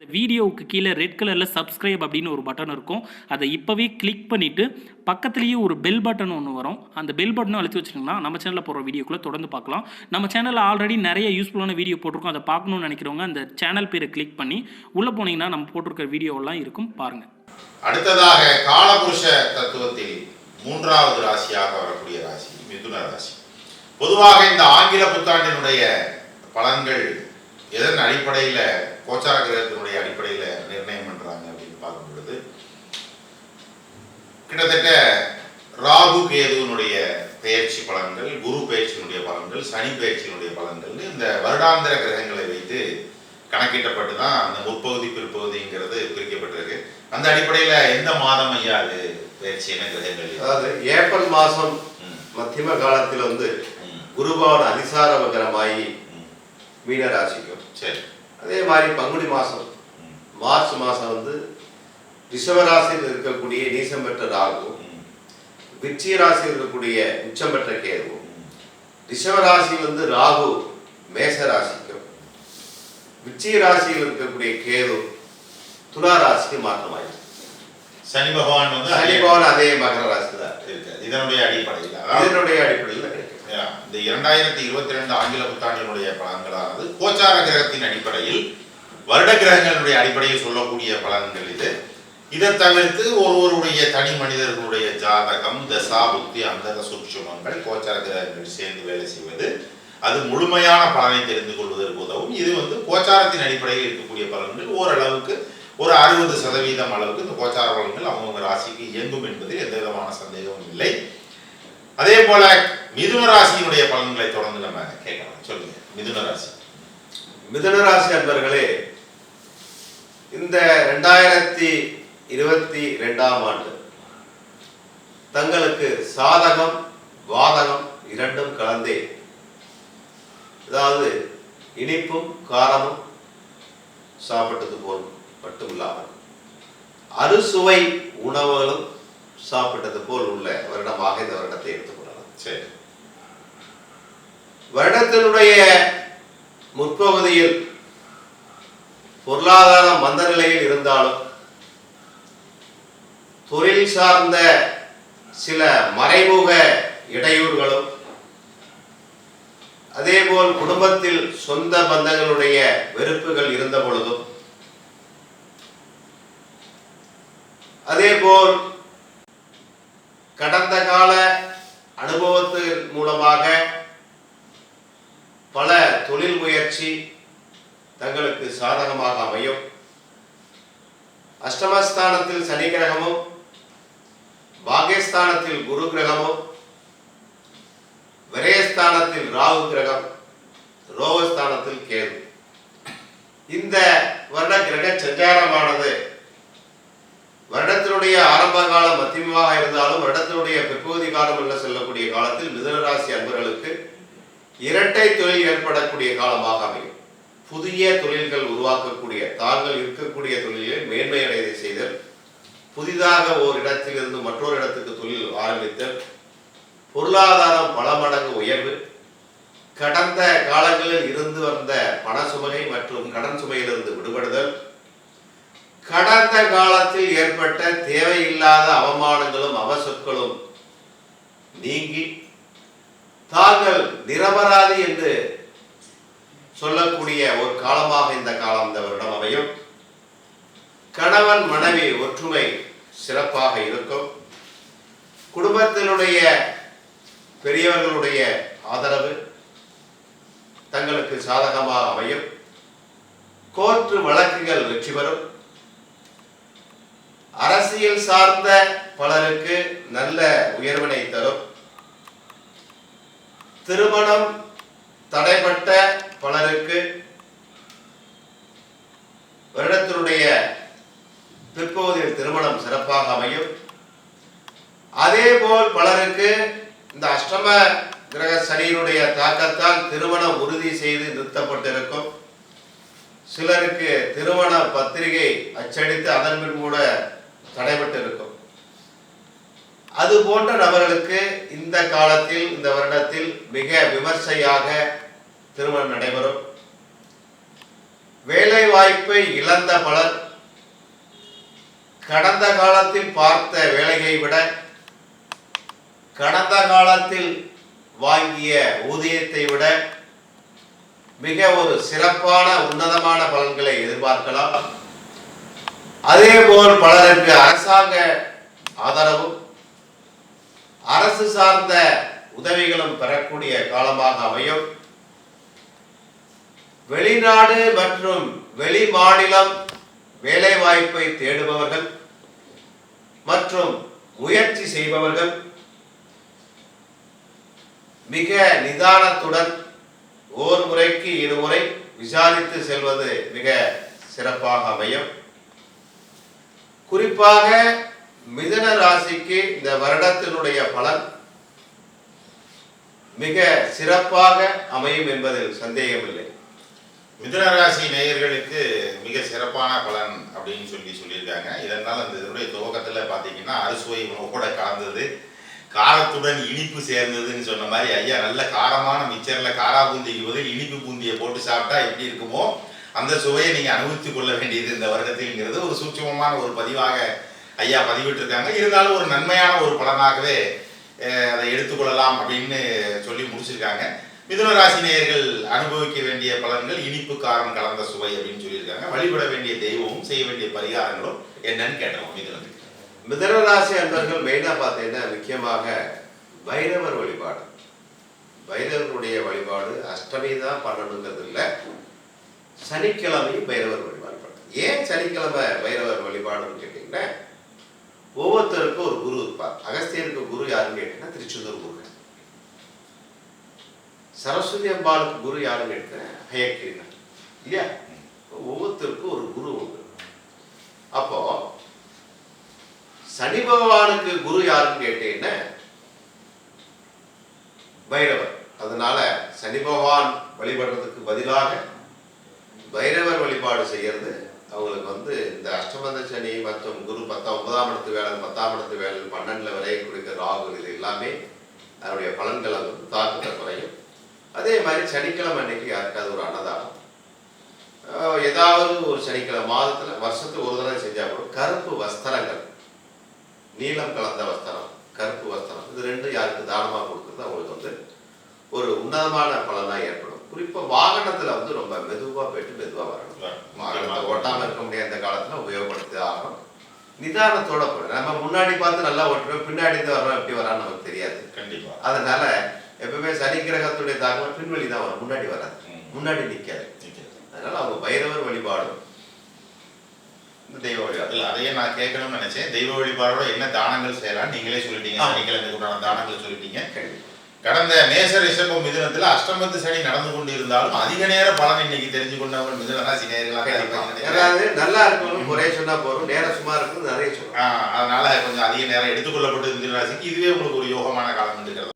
இந்த வீடியோவுக்கு கீழே ரெட் கலரில் சப்ஸ்கிரைப் அப்படின்னு ஒரு பட்டன் இருக்கும். அதை இப்போவே கிளிக் பண்ணிவிட்டு பக்கத்துலேயே ஒரு பெல் பட்டன் ஒன்று வரும். அந்த பெல் பட்டனும் அழுத்தி வச்சிட்டிங்கன்னா நம்ம சேனலில் போகிற வீடியோக்குள்ளே தொடர்ந்து பார்க்கலாம். நம்ம சேனலில் ஆல்ரெடி நிறைய யூஸ்ஃபுல்லான வீடியோ போட்டிருக்கோம். அதை பார்க்கணும்னு நினைக்கிறவங்க அந்த சேனல் பேரை கிளிக் பண்ணி உள்ளே போனீங்கன்னா நம்ம போட்டிருக்கிற வீடியோவெல்லாம் இருக்கும். பாருங்கள் அடுத்ததாக காலபுருஷ தத்துவத்தில் மூன்றாவது ராசியாக வரக்கூடிய ராசி மிதுன ராசி. பொதுவாக இந்த ஆங்கில புத்தாண்டினுடைய பலன்கள் எதன் அடிப்படையில் கோச்சார கிரகத்தினுடைய அடிப்படையில் நிர்ணயம் பண்றாங்க அப்படின்னு பார்க்கும் பொழுது கிட்டத்தட்ட ராகு கேதுவினுடைய பெயர்ச்சி பலன்கள் குரு பெயர்ச்சியினுடைய பலன்கள் சனி பெயர்ச்சியினுடைய பலன்கள் இந்த வருடாந்திர கிரகங்களை வைத்து கணக்கிட்டப்பட்டு தான் அந்த முற்பகுதி பிற்பகுதிங்கிறது பிரிக்கப்பட்டிருக்கு அந்த அடிப்படையில் எந்த மாதம் ஐயா அது பெயர்ச்சி என்ன கிரகங்கள்? அதாவது ஏப்ரல் மாசம் ம், மத்தியம காலத்தில் வந்து குருபவன் அதிசார வக்கரமாகி ம். மீன ராசிக்கும் சரி. அதே மாதிரி பங்குனி மாசம் ம், மார்ச் மாசம் வந்து ரிஷபராசியில் இருக்கக்கூடிய நீசம் பெற்ற ராகு ம், விருச்சிக ராசியில் இருக்கக்கூடிய உச்சம் பெற்ற கேது. ம். ரிஷபராசி வந்து ராகு மேச ராசிக்கும் விருச்சிக ராசியில் இருக்கக்கூடிய கேது துலா ராசிக்கு மாற்றமாயிருக்கு. சனி பகவான் வந்து சனி பவன் அதே மகர ராசி தான் இருக்கு. இதனுடைய அடிப்படையில் இதனுடைய அடிப்படையில் இந்த இரண்டாயிரத்தி இருபத்தி ரெண்டு ஆங்கில புத்தாண்டினுடைய பலன்களானது கோச்சார கிரகத்தின் அடிப்படையில் வருட கிரகங்களுடைய அடிப்படையில் சொல்லக்கூடிய பலன்கள் இது. இதை தவிர்த்து ஒருவருடைய தனி மனிதர்களுடைய ஜாதகம் தசா புத்தி அந்தக சுட்சுமங்கள் கோச்சார கிரகங்கள் சேர்ந்து வேலை செய்வது அது முழுமையான பலனை தெரிந்து கொள்வதற்கு உதவும். இது வந்து கோச்சாரத்தின் அடிப்படையில் இருக்கக்கூடிய பலன்கள். ஓரளவுக்கு ஒரு அறுபது சதவீதம் அளவுக்கு இந்த கோச்சார பலன்கள் அவங்கவுங்க ராசிக்கு இயங்கும் என்பதில் எந்த விதமான சந்தேகமும் இல்லை. அதே போல மிதுன ராசியினுடைய பலன்களை தொடர்ந்து நம்ம கேட்கலாம். சொல்லுங்க மிதுன ராசி. மிதுன ராசி அன்பர்களே இந்த ரெண்டாயிரத்தி இருபத்தி ரெண்டாம் ஆண்டு தங்களுக்கு சாதகம் வாதகம் இரண்டும் கலந்தே. அதாவது இனிப்பும் காரமும் சாப்பிட்டது போல் மட்டும் இல்லாமல் அறுசுவை உணவுகளும் சாப்பிட்டது போல் உள்ள வருடமாக இந்த வருடத்தை எடுத்துக்கொள்ளலாம் சரி. வருடத்தினுடைய முற்பகுதியில் பொருளாதார மந்த நிலையில் இருந்தாலும் தொழில் சார்ந்த சில மறைமுக இடையூறுகளும் அதேபோல் குடும்பத்தில் சொந்த பந்தங்களுடைய வெறுப்புகள் இருந்த பொழுதும் அதேபோல் கடந்த கால அனுபவத்தின் மூலமாக பல தொழில் முயற்சி தங்களுக்கு சாதகமாக அமையும். அஷ்டமஸ்தானத்தில் சனி கிரகமும் பாகியஸ்தானத்தில் குரு கிரகமும் விரயஸ்தானத்தில் ராகு கிரகம் ரோகஸ்தானத்தில் கேது. இந்த வருட கிரக சஞ்சாரமானது வருடத்தினுடைய ஆரம்ப காலம் மத்தியமாக இருந்தாலும் வருடத்தினுடைய பிற்பகுதி காலம் என்று சொல்லக்கூடிய காலத்தில் மிதுன ராசி அன்பர்களுக்கு இரட்டை தொழில் ஏற்படக்கூடிய காலமாக அமையும். புதிய தொழில்கள் உருவாக்கக்கூடிய தாங்கள் இருக்கக்கூடிய தொழிலில் மேன்மையடையதை செய்தல் புதிதாக ஓர் இடத்திலிருந்து மற்றொரு இடத்துக்கு தொழில் ஆரம்பித்தல் பொருளாதாரம் பல மடங்கு உயர்வு கடந்த காலங்களில் இருந்து வந்த பண சுமை மற்றும் கடன் சுமையிலிருந்து விடுபடுதல் கடந்த காலத்தில் ஏற்பட்ட தேவையில்லாத அவமானங்களும் அவசொற்களும் நீங்கி தாங்கள் நிரபராதி என்று சொல்லக்கூடிய ஒரு காலமாக இந்த காலம் இந்த வருடம் அமையும். கணவன் மனைவி ஒற்றுமை சிறப்பாக இருக்கும். குடும்பத்தினுடைய பெரியவர்களுடைய ஆதரவு தங்களுக்கு சாதகமாக அமையும். கோர்ட்டு வழக்குகள் வெற்றி பெறும். அரசியல் சார்ந்த பலருக்கு நல்ல உயர்வினை தரும். திருமணம் தடைப்பட்ட பலருக்கு வருடத்தினுடைய பிற்பகுதியில் திருமணம் சிறப்பாக அமையும். அதே போல் பலருக்கு இந்த அஷ்டம கிரக சனியினுடைய தாக்கத்தால் திருமணம் உறுதி செய்து நிறுத்தப்பட்டிருக்கும். சிலருக்கு திருமண பத்திரிகை அச்சடித்து அதன் பின் கூட தடைபட்டிருக்கும் அது போன்ற நபர்களுக்கு இந்த காலத்தில் இந்த வருடத்தில் மிக விமர்சையாக திருமணம் நடைபெறும். வேலை வாய்ப்பை இழந்த பலர் கடந்த காலத்தில் பார்த்த வேலையை விட கடந்த காலத்தில் வாங்கிய ஊதியத்தை விட மிக ஒரு சிறப்பான உன்னதமான பலன்களை எதிர்பார்க்கலாம். அதேபோல் பலருக்கு அரசாங்க ஆதரவும் அரசு சார்ந்த உதவிகளும் பெறக்கூடிய காலமாக அமையும். வெளிநாடு மற்றும் வெளி மாநிலம் வேலை வாய்ப்பை தேடுபவர்கள் மற்றும் முயற்சி செய்பவர்கள் மிக நிதானத்துடன் ஓர் முறைக்கு இருமுறை விசாரித்து செல்வது மிக சிறப்பாக அமையும். குறிப்பாக மிதன ராசிக்கு இந்த வருடத்தினுடைய பலன் மிக சிறப்பாக அமையும் என்பதில் சந்தேகமில்லை. மிதுன ராசி நேயர்களுக்கு மிக சிறப்பான பலன் அப்படின்னு சொல்லி சொல்லியிருக்காங்க. இதனால் அந்த இதனுடைய துவக்கத்தில் பார்த்தீங்கன்னா அறுசுவை உணவோட கலந்தது காரத்துடன் இனிப்பு சேர்ந்ததுன்னு சொன்ன மாதிரி ஐயா நல்ல காரமான மிச்சரில் காரா பூந்திக்கு பதில் இனிப்பு பூந்தியை போட்டு சாப்பிட்டா எப்படி இருக்குமோ அந்த சுவையை நீங்கள் அனுபவித்துக் கொள்ள வேண்டியது இந்த வருடத்தில்ங்கிறது ஒரு சூட்சமமான ஒரு பதிவாக ஐயா பதிவிட்டிருக்காங்க. இருந்தாலும் ஒரு நன்மையான ஒரு பலனாகவே அதை எடுத்துக்கொள்ளலாம் அப்படின்னு சொல்லி முடிச்சிருக்காங்க. மிதுன நேயர்கள் அனுபவிக்க வேண்டிய பலன்கள் இனிப்பு காரம் கலந்த சுவை அப்படின்னு சொல்லியிருக்காங்க. வழிபட வேண்டிய தெய்வமும் செய்ய வேண்டிய பரிகாரங்களும் என்னன்னு கேட்டோம் மிதுனத்துக்கு மிதனராசி அன்பர்கள் மெயினாக பார்த்தீங்கன்னா முக்கியமாக வைரவர் வழிபாடு. வைரவருடைய வழிபாடு அஷ்டமி தான் பண்ணணுங்கிறது இல்லை. சனிக்கிழமையும் பைரவர் வழிபாடு பண்ணணும் ஏன் சனிக்கிழமை பைரவர் வழிபாடுன்னு கேட்டிங்கன்னா ஒவ்வொருத்தருக்கும் ஒரு குரு இருப்பார். அகஸ்தியருக்கு குரு யாருன்னு கேட்டீங்கன்னா திருச்செந்தூர் குரு. சரஸ்வதி அம்பாளுக்கு குரு யாருன்னு கேட்டேன் ஹயக்கிரினர் இல்லையா? ஒவ்வொருத்தருக்கும் ஒரு குரு உண்டு. அப்போ சனி பகவானுக்கு குரு யாருன்னு கேட்டீங்கன்னா பைரவர். அதனால சனி பகவான் வழிபடுறதுக்கு பதிலாக பைரவர் வழிபாடு செய்யறது அவங்களுக்கு வந்து இந்த அஷ்டமந்த சனி மற்றும் குரு பத்தாம் ஒன்பதாம் இடத்து வேலை பத்தாம் இடத்து வேலை பன்னெண்டுல விலையை கொடுக்க ராகு இது எல்லாமே அதனுடைய பலன்களை வந்து தாக்கத்தை குறையும். அதே மாதிரி சனிக்கிழமை அன்னைக்கு யாருக்காவது ஒரு அன்னதானம். ஏதாவது ஒரு சனிக்கிழமை மாதத்துல வருஷத்துக்கு ஒரு தடவை செஞ்சா கூட கருப்பு வஸ்திரங்கள் நீலம் கலந்த வஸ்திரம் கருப்பு வஸ்திரம் இது ரெண்டும் யாருக்கு தானமா கொடுக்குறது? அவங்களுக்கு வந்து ஒரு உன்னதமான பலனா ஏற்படும். குறிப்பா வாகனத்துல வந்து ரொம்ப மெதுவா போயிட்டு மெதுவா வரணும். வாகனத்தை ஓட்டாம இருக்க முடியாத. இந்த காலத்துல உபயோகப்படுத்தி ஆகணும். நிதானத்தோட போகணும் நம்ம முன்னாடி பார்த்து நல்லா ஓட்டுறோம் பின்னாடி இருந்து வர்றோம் எப்படி வரான்னு நமக்கு தெரியாது. கண்டிப்பா. அதனால எப்பவுமே சனி கிரகத்துடைய தாக்கம் பின்வழி தான் வரும். முன்னாடி வராது. முன்னாடி நிச்சயம். அதனால அவங்க பைரவர் வழிபாடும் தெய்வ வழிபாடு. இல்ல அதையே நான் கேட்கணும்னு நினைச்சேன். தெய்வ வழிபாடோட என்ன தானங்கள் செய்யலாம் நீங்களே சொல்லிட்டீங்க. உண்டான தானங்கள் சொல்லிட்டீங்க. கடந்த மேச ரிஷபம் மிதுனத்துல அஷ்டமத்து சனி நடந்து கொண்டு இருந்தாலும் அதிக நேர பலன் இன்னைக்கு தெரிஞ்சு கொண்டவங்க மிதுன ராசி நினைக்கிறேன். அதாவது நல்லா இருக்கணும் குறை சொன்னா போதும் நேரம் சும்மா இருக்கும் நிறைய சொல்லணும். அதனால கொஞ்சம் அதிக நேரம் எடுத்துக்கொள்ளப்பட்டு மிதுன ராசிக்கு இதுவே உங்களுக்கு ஒரு யோகமான காலம் இருக்கிறது